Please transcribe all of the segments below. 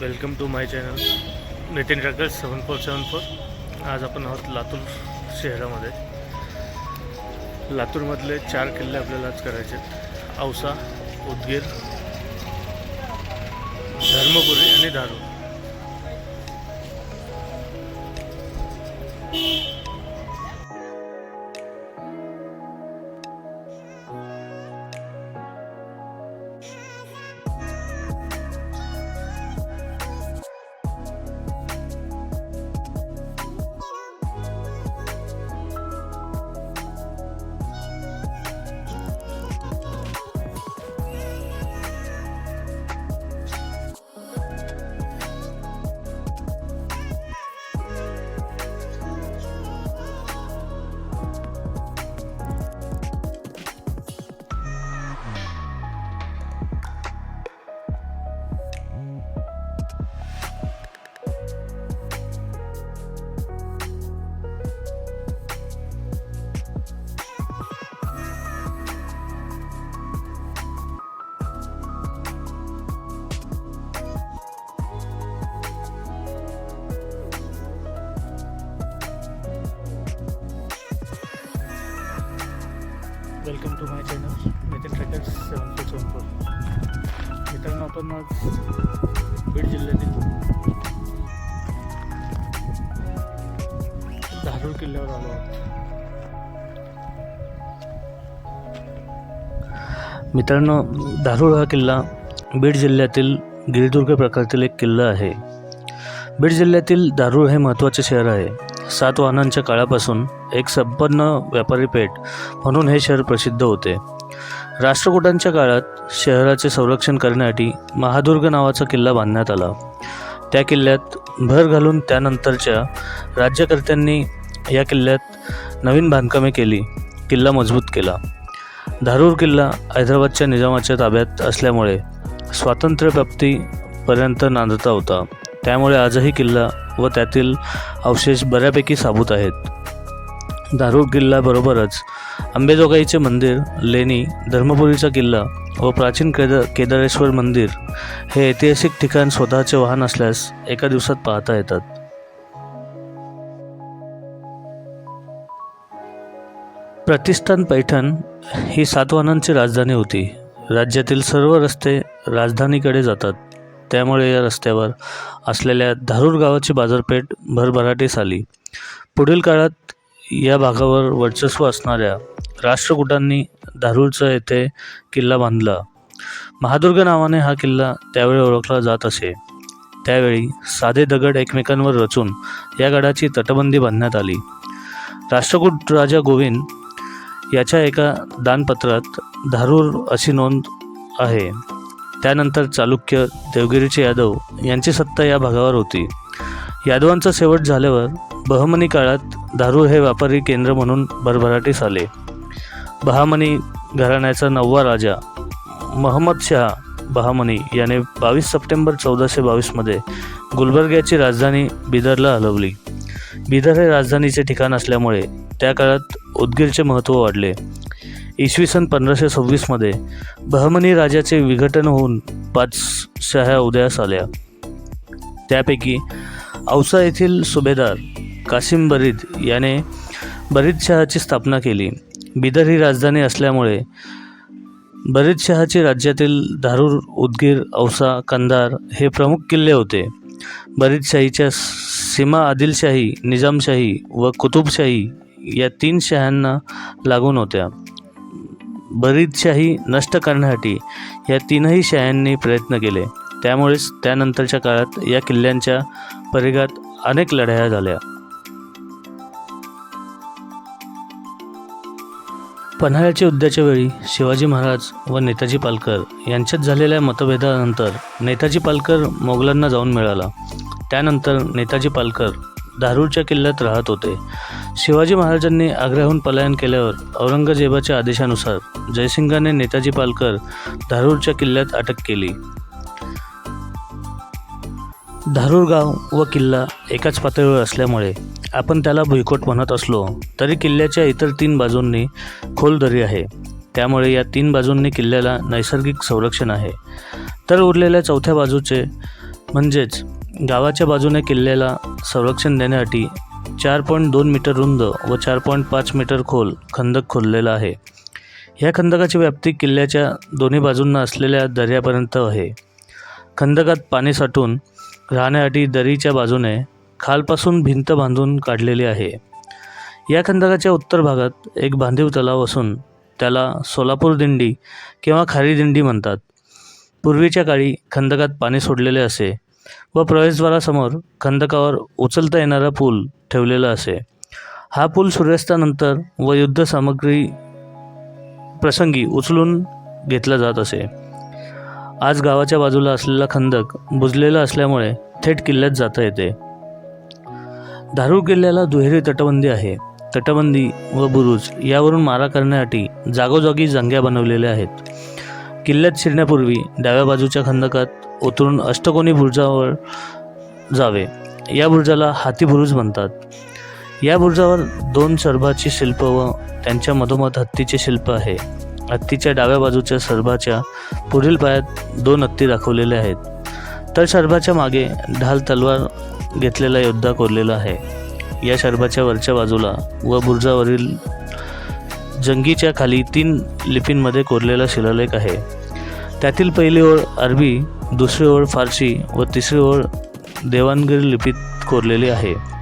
Welcome to my channel. Nitin trackers seven four seven four आज आपण आहोत लातूर शहरामध्ये. लातूरमधले चार किल्ले आपल्याला आज करायचे आहेत. औसा उदगीर धर्मपुरी आणि धारू आज बीड जिल्ह्यातील धारूर किल्ल्यावर आलो आहोत. मित्रांनो धारूर हा किल्ला बीड जिल्ह्यातील गिरिदुर्ग प्रकारतील एक किल्ला आहे. बीड जिल्ह्यातील धारूर हे महत्त्वाचे शहर आहे. सात वाहनांच्या काळापासून एक संपन्न व्यापारी पेठ म्हणून हे शहर प्रसिद्ध होते. राष्ट्रकूटांच्या काळात शहराचे संरक्षण करण्यासाठी महादुर्ग नावाचा किल्ला बांधण्यात आला. त्या किल्ल्यात भर घालून त्यानंतरच्या राज्यकर्त्यांनी या किल्ल्यात नवीन बांधकामे केली किल्ला मजबूत केला. धारूर किल्ला हैदराबादच्या निजामाच्या ताब्यात असल्यामुळे स्वातंत्र्यप्राप्तीपर्यंत नांदता होता. त्यामुळे आजही किल्ला व त्यातील अवशेष बऱ्यापैकी साबूत आहेत. धारूर किल्ल्याबरोबरच अंबेजोगाईचे मंदिर लेणी धर्मपुरीचा किल्ला व प्राचीन केद केदारेश्वर मंदिर हे ऐतिहासिक ठिकाण स्वतःचे वाहन असल्यास एका दिवसात पाहता येतात. प्रतिष्ठान पैठण ही सातवाहनांची राजधानी होती. राज्यातील सर्व रस्ते राजधानीकडे जातात. त्यामुळे या रस्त्यावर असलेल्या धारूर गावाची बाजारपेठ भरभराटीस आली. पुढील काळात या भागावर वर्चस्व असणाऱ्या राष्ट्रकूटांनी धारूरचा येथे किल्ला बांधला. महादुर्ग नावाने हा किल्ला त्यावेळी ओळखला जात असे. त्यावेळी साधे दगड एकमेकांवर रचून या गडाची तटबंदी बांधण्यात आली. राष्ट्रकूट राजा गोविंद याच्या एका दानपत्रात धारूर अशी नोंद आहे. त्यानंतर चालुक्य देवगिरीचे यादव यांची सत्ता या भागावर होती. यादवांचा शेवट झाल्यावर बहमनी काळात धारूर हे व्यापारी केंद्र म्हणून भरभराटीस आले. बहामनी घराण्याचा नववा राजा महम्मद बहामनी याने बावीस सप्टेंबर चौदाशे बावीसमध्ये गुलबर्ग्याची राजधानी बिदरला हलवली. बिदर हे राजधानीचे ठिकाण असल्यामुळे त्या काळात उदगीरचे महत्त्व वाढले. इसवी सन पंधराशे सव्वीसमध्ये बहमनी राजाचे विघटन होऊन पाच शह्या उदयास आल्या. त्यापैकी औसा येथील सुभेदार कासिम बरीद याने बरीदशहाची स्थापना केली. बिदर ही राजधानी असल्यामुळे बरीदशहाचे राज्यातील धारूर उदगीर औसा कंधार हे प्रमुख किल्ले होते. बरीदशाहीच्या सीमा आदिलशाही निजामशाही व कुतुबशाही या तीन शह्यांना लागून होत्या. बरीदशाही नष्ट करण्यासाठी या तीनही शह्यांनी प्रयत्न केले. त्यामुळेच त्यानंतरच्या काळात या किल्ल्यांच्या परिघात अनेक लढाया झाल्या. पन्हाळ्याच्या युद्धाच्या वेळी शिवाजी महाराज व नेताजी पालकर यांच्यात झालेल्या मतभेदानंतर नेताजी पालकर मोगलांना जाऊन मिळाला. त्यानंतर नेताजी पालकर धारूरच्या किल्ल्यात राहत होते. शिवाजी महाराजांनी आग्र्याहून पलायन केल्यावर औरंगजेबाच्या आदेशानुसार जयसिंगाने नेताजी पालकर धारूरच्या किल्ल्यात अटक केली. धारूर गाव व किल्ला एकाच पातळीवर असल्यामुळे आपण त्याला भुईकोट म्हणत असलो तरी किल्ल्याच्या इतर तीन बाजूंनी खोल दरी आहे. त्यामुळे या तीन बाजूंनी किल्ल्याला नैसर्गिक संरक्षण आहे. तर उरलेल्या चौथ्या बाजूचे म्हणजेच गावाच्या बाजूने किल्ल्याला संरक्षण देण्यासाठी चार पॉईंट दोन मीटर रुंद व चार पॉईंट पाच मीटर खोल खंदक खोदलेला आहे. ह्या खंदकाची व्याप्ती किल्ल्याच्या दोन्ही बाजूंना असलेल्या दर्यापर्यंत आहे. खंदकात पाणी साठून राहण्यासाठी दरीच्या बाजूने खालपासून भिंत बांधून काढलेली आहे. या खंदकाच्या उत्तर भागात एक बांधीव तलाव असून त्याला सोलापूर दिंडी किंवा खारी दिंडी म्हणतात. पूर्वीच्या काळी खंदकात पाणी सोडलेले असे व प्रवेशद्वारासमोर खंदकावर उचलता येणारा पूल ठेवलेला असे. हा पूल सूर्यास्तानंतर व युद्ध सामग्री प्रसंगी उचलून घेतला जात असे. आज गावाच्या बाजूला असलेला खंदक बुजलेला असल्यामुळे थेट किल्ल्यात जाता येते. धारूर किल्ल्याला दुहेरी तटबंदी आहे. तटबंदी व बुरुज यावरून मारा करण्यासाठी जागोजागी जंग्या बनवलेल्या आहेत. किल्ल्यात शिरण्यापूर्वी डाव्या बाजूच्या खंदकात उतरून अष्टकोनी बुरुजावर जावे. या बुरुजाला हाती बुरुज म्हणतात. या बुरुजावर दोन सरभाची शिल्प व त्यांच्या मधोमध हत्तीचे शिल्प आहे. हत्तीच्या डाव्या बाजूच्या सरभाच्या पुढील पायात दोन हत्ती दाखवलेले आहेत. तर शर्भाच्या मागे ढाल तलवार घेतलेला योद्धा कोरलेला आहे. या शर्बाच्या वरच्या बाजूला व बुर्जावरील जंगीच्या खाली तीन लिपींमध्ये कोरलेला शिलालेख आहे. त्यातील पहिली ओळ अरबी दुसरी ओळ फारसी व तिसरी ओळ देवाणगिरी लिपीत कोरलेली आहे.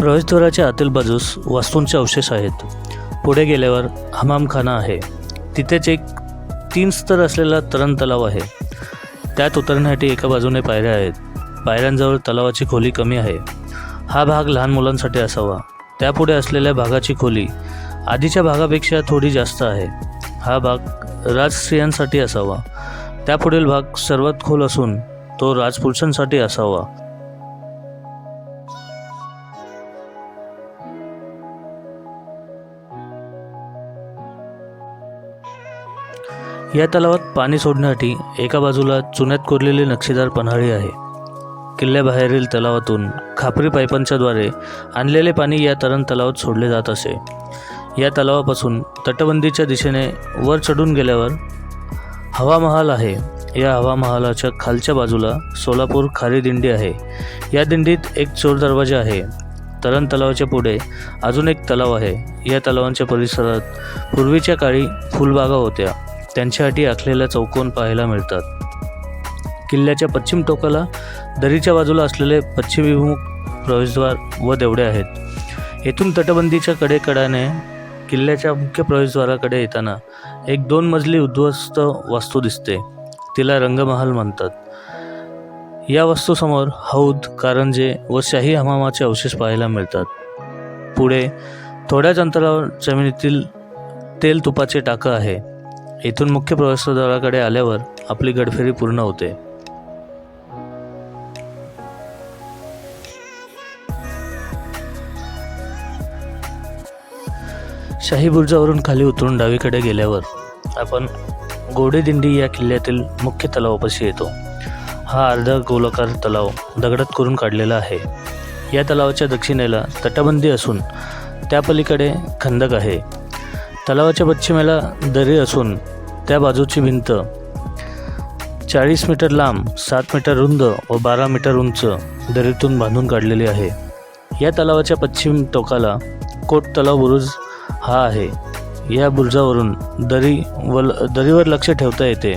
प्रवेशद्वाराच्या आतील बाजूस वास्तूंचे अवशेष आहेत. पुढे गेल्यावर हमामखाना आहे. तिथेच एक तीन स्तर असलेला तरण तलाव आहे. त्यात उतरण्यासाठी एका बाजूने पायऱ्या आहेत. पायऱ्यांजवळ तलावाची खोली कमी आहे. हा भाग लहान मुलांसाठी असावा. त्यापुढे असलेल्या भागाची खोली आधीच्या भागापेक्षा थोडी जास्त आहे. हा भाग राजस्त्रियांसाठी असावा. त्यापुढील भाग सर्वात खोल असून तो राजपुरुषांसाठी असावा. या तलावात पाणी सोडण्यासाठी एका बाजूला चुन्यात कोरलेली नक्षीदार पन्हाळी आहे. किल्ल्याबाहेरील तलावातून खापरी पाईपांच्याद्वारे आणलेले पाणी या तरण तलावात सोडले जात असे. या तलावापासून तटबंदीच्या दिशेने वर चढून गेल्यावर हवामहाल आहे. या हवामहालाच्या खालच्या बाजूला सोलापूर खारी दिंडी आहे. या दिंडीत एक चोर दरवाजा आहे. तरण तलावाच्या पुढे अजून एक तलाव आहे. या तलावांच्या परिसरात पूर्वीच्या काळी फुलबागा होत्या. त्यांच्यासाठी आखलेल्या चौकोन पाहायला मिळतात. किल्ल्याच्या पश्चिम टोकाला दरीच्या बाजूला असलेले पश्चिमीभिमुख प्रवेशद्वार व देवडे आहेत. येथून तटबंदीच्या कडेकडाने किल्ल्याच्या मुख्य प्रवेशद्वाराकडे येताना एक दोन मजली उद्ध्वस्त वास्तू दिसते. तिला रंगमहाल म्हणतात. या वास्तूसमोर हौद कारंजे व शाही हमामाचे अवशेष पाहायला मिळतात. पुढे थोड्याच अंतरावर जमिनीतील तेल तुपाचे टाकं आहे. येथून मुख्य प्रवेशद्वाराकडे आल्यावर आपली गडफेरी पूर्ण होते. शाही बुर्जावरून खाली उतरून डावीकडे गेल्यावर आपण गोडेदिंडी या किल्ल्यातील मुख्य तलावापाशी येतो. हा अर्धा गोलाकार तलाव दगडात करून काढलेला आहे. या तलावाच्या दक्षिणेला तटबंदी असून त्या पलीकडे खंदक आहे. तलावाच्या पश्चिमेला दरी असून त्या बाजूची भिंत. चाळीस मीटर लांब सात मीटर रुंद व बारा मीटर उंच दरीतून बांधून काढलेली आहे. या तलावाच्या पश्चिम टोकाला कोट तलाव बुरुज हा आहे. या बुरुजावरून दरी व दरीवर लक्ष ठेवता येते.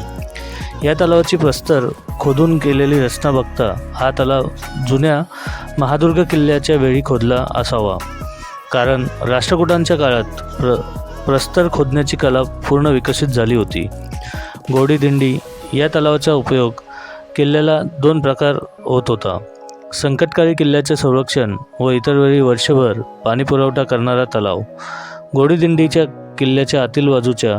या तलावाची प्रस्तर खोदून केलेली रचना बघता हा तलाव जुन्या महादुर्ग किल्ल्याच्या वेळी खोदला असावा. कारण राष्ट्रकुटांच्या काळात प्र प्रस्तर खोदण्याची कला पूर्ण विकसित झाली होती. गोडीदिंडी या तलावाचा उपयोग किल्ल्याला दोन प्रकार होत होता. संकटकाळी किल्ल्याचे संरक्षण व इतर वेळी वर्षभर पाणीपुरवठा करणारा तलाव. गोडीदिंडीच्या किल्ल्याच्या आतील बाजूच्या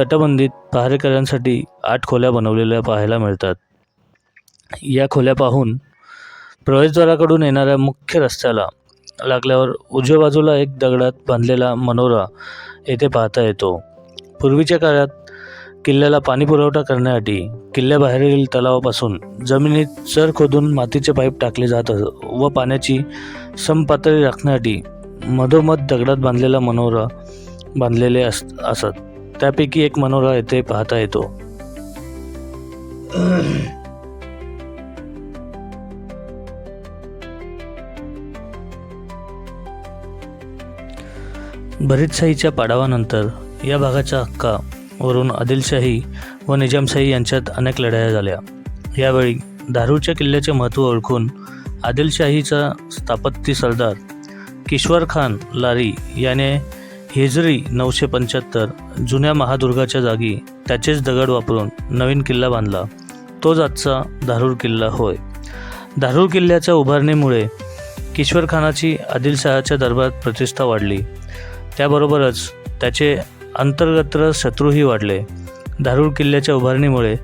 तटबंदीत पहारेकऱ्यांसाठी आठ खोल्या बनवलेल्या पाहायला मिळतात. या खोल्या पाहून प्रवेशद्वाराकडून येणाऱ्या मुख्य रस्त्याला लागल्यावर उजव्या बाजूला एक दगडात बांधलेला मनोरा येथे पाहता येतो. पूर्वीच्या काळात किल्ल्याला पाणी पुरवठा करण्यासाठी किल्ल्याबाहेरील तलावापासून जमिनीत चर खोदून मातीचे पाईप टाकले जात व पाण्याची समपातळी राखण्यासाठी मधोमध दगडात बांधलेला मनोरा बांधलेले अस असत. त्यापैकी एक मनोरा येथे पाहता येतो. बरीदशाहीच्या पाडावानंतर या भागाच्या हक्कावरून आदिलशाही व निजामशाही यांच्यात अनेक लढाया झाल्या. यावेळी धारूरच्या किल्ल्याचे महत्त्व ओळखून आदिलशाहीचा स्थापत्य सरदार किश्वर खान लारी याने हिजरी नऊशे पंच्याहत्तर जुन्या महादुर्गाच्या जागी त्याचेच दगड वापरून नवीन किल्ला बांधला. तोच आजचा धारूर किल्ला होय. धारूर किल्ल्याच्या उभारणीमुळे किश्वर खानाची आदिलशहाच्या दरबारात प्रतिष्ठा वाढली. त्याबरोबरच त्याचे अंतर्गत शत्रूही वाढले. धारूर किल्ल्याच्या उभारणीमुळे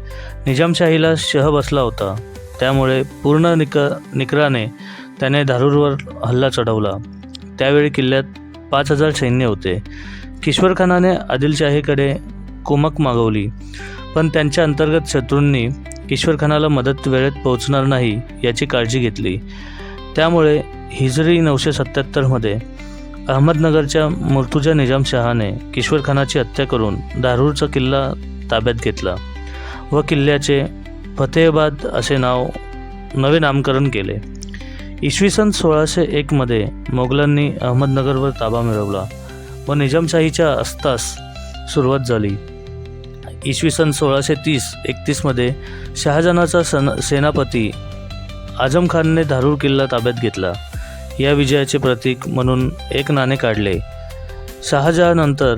निजामशाहीला शह बसला होता. त्यामुळे पूर्ण निक निकराने त्याने धारूरवर हल्ला चढवला. त्यावेळी किल्ल्यात पाच हजार सैन्य होते. किश्वरखानाने आदिलशाहीकडे कुमक मागवली. पण त्यांच्या अंतर्गत शत्रूंनी किश्वरखानाला मदत वेळेत पोहोचणार नाही याची काळजी घेतली. त्यामुळे हिजरी नऊशे सत्याहत्तरमध्ये अहमदनगरच्या मुर्तुजा निजामशहाने किश्वर खानाची हत्या करून दारूरचा किल्ला ताब्यात घेतला व किल्ल्याचे फतेहबाद असे नाव नवे नामकरण केले. इसवी सन सोळाशे एकमध्ये मोगलांनी अहमदनगरवर ताबा मिळवला व निजामशाहीच्या अस्तास सुरुवात झाली. इसवी सन सोळाशे तीस एकतीसमध्ये शहाजहानाचा सन सेनापती आझम खानने धारूर किल्ला ताब्यात घेतला. या विजयाचे प्रतीक म्हणून एक नाणे काढले. शहाजहानंतर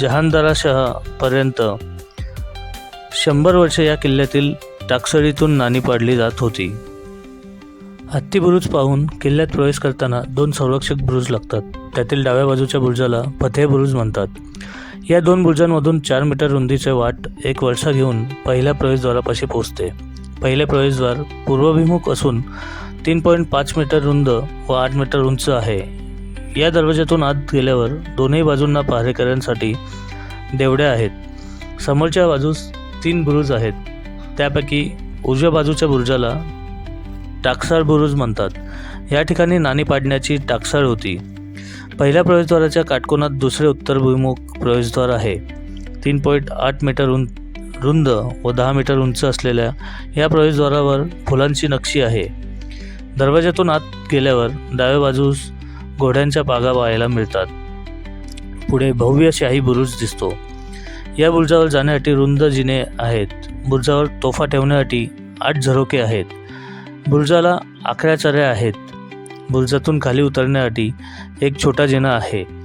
जहानदाराशहापर्यंत शंभर वर्षे या किल्ल्यातील टाकसळीतून नाणी पाडली जात होती. हत्ती बुरुज पाहून किल्ल्यात प्रवेश करताना दोन संरक्षक बुरुज लागतात. त्यातील डाव्या बाजूच्या बुरुजाला फतेह बुरुज म्हणतात. या दोन बुरुजांमधून चार मीटर रुंदीचे वाट एक वर्षा घेऊन पहिल्या प्रवेशद्वारापाशी पोहोचते. पहिले प्रवेशद्वार पूर्वाभिमुख असून तीन पॉईंट पाच मीटर रुंद व आठ मीटर उंच आहे. या दरवाज्यातून आत गेल्यावर दोन्ही बाजूंना पहारेकऱ्यांसाठी देवड्या आहेत. समोरच्या बाजूस तीन बुरुज आहेत. त्यापैकी उजव्या बाजूच्या बुरुजाला टाकसाळ बुरुज म्हणतात. या ठिकाणी नाणी पाडण्याची टाकसाळ होती. पहिल्या प्रवेशद्वाराच्या काटकोनात दुसरे उत्तरभिमुख प्रवेशद्वार आहे. तीन पॉईंट आठ मीटर उं रुंद व दहा मीटर उंच असलेल्या या प्रवेशद्वारावर फुलांची नक्षी आहे. दरवाजातून आत गेल्यावर डाव्या बाजूस घोड्यांच्या पागा पाहायला मिळतात. पुढे भव्य शाही बुरुज दिसतो. या बुरुजावर जाण्यासाठी रुंद जिने आहेत. बुरुजावर तोफा ठेवण्यासाठी आठ झरोके आहेत. बुरुजाला आकड्या चऱ्या आहेत. बुरुजातून खाली उतरण्यासाठी एक छोटा जिना आहे.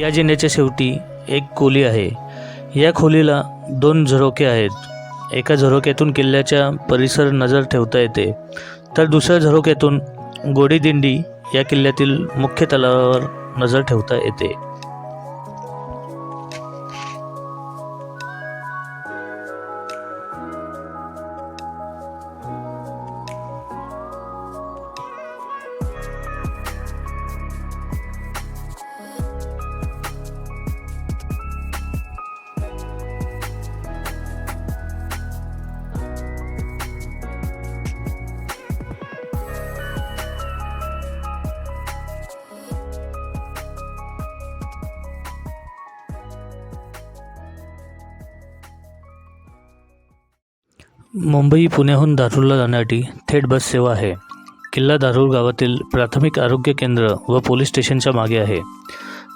या जिन्याच्या शेवटी एक खोली आहे. या खोलीला दोन झरोके आहेत. एका झरोक्यातून किल्ल्याच्या परिसर नजर ठेवता येते. तर दुसऱ्या झरोक्यातून गोडीदिंडी या किल्ल्यातील मुख्य तलावावर नजर ठेवता येते. मुंबई पुण्याहून धारूरला जाण्यासाठी थेट बस सेवा आहे. किल्ला धारूर गावातील प्राथमिक आरोग्य केंद्र व पोलीस स्टेशनच्या मागे आहे.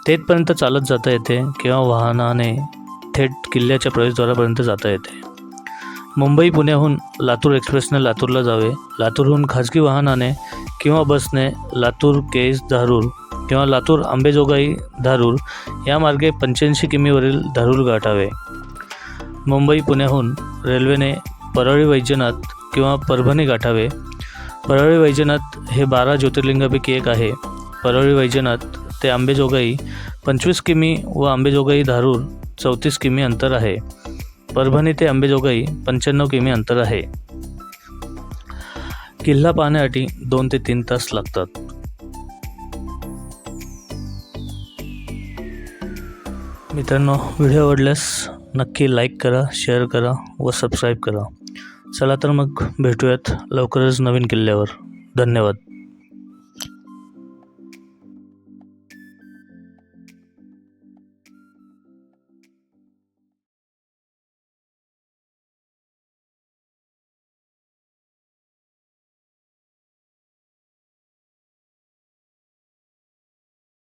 तेथपर्यंत चालत जाता येते किंवा वाहनाने थेट किल्ल्याच्या प्रवेशद्वारापर्यंत जाता येते. मुंबई पुण्याहून लातूर एक्सप्रेसने लातूरला जावे. लातूरहून खाजगी वाहनाने किंवा बसने लातूर केस धारूर किंवा लातूर आंबेजोगाई धारूर या मार्गे पंच्याऐंशी किमीवरील धारूर गाठावे. मुंबई पुण्याहून रेल्वेने परळी वैजनाथ किंवा परभणी गाठावे. परळी वैजनाथ हे बारा ज्योतिर्लिंगापैकी एक आहे. परळी वैजनाथ ते आंबेजोगाई पंचवीस किमी व आंबेजोगाई धारूर चौतीस किमी अंतर आहे. परभणी ते आंबेजोगाई पंच्याण्णव किमी अंतर आहे. किल्ला पाहण्यासाठी दोन ते तीन तास लागतात. मित्रांनो व्हिडिओ आवडल्यास नक्की लाईक करा शेअर करा व सबस्क्राईब करा. चला तर मग भेटूयात लवकरच नवीन किल्ल्यावर. धन्यवाद.